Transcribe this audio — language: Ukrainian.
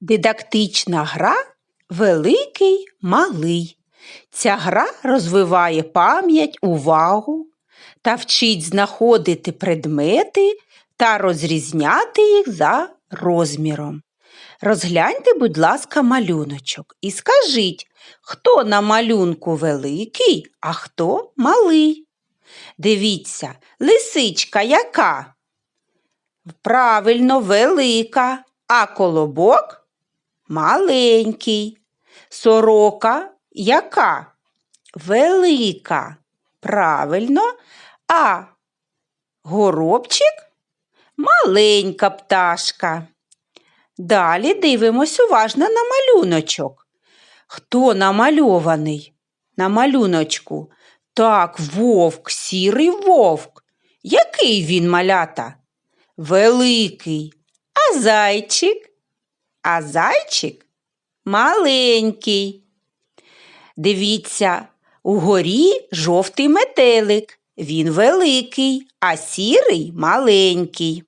Дидактична гра Великий малий. Ця гра розвиває пам'ять, увагу та вчить знаходити предмети та розрізняти їх за розміром. Розгляньте, будь ласка, малюночок і скажіть, хто на малюнку великий, а хто малий. Дивіться, лисичка яка? Правильно, велика, а колобок маленький. Сорока яка? Велика. Правильно, а горобчик маленька пташка. Далі дивимось уважно на малюночок. Хто намальований на малюночку? Так, вовк, сірий вовк. Який він малята? Великий. А зайчик? А зайчик маленький. Дивіться, угорі жовтий метелик. Він великий, а сірий маленький.